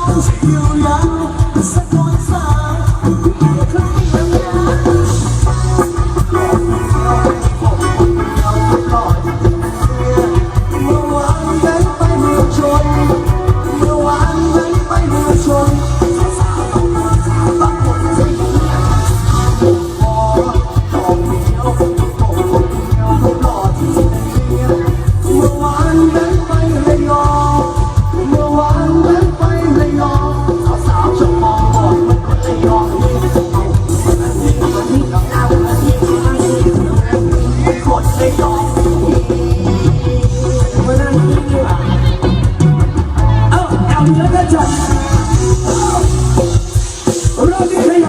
Hallelujah. Rodney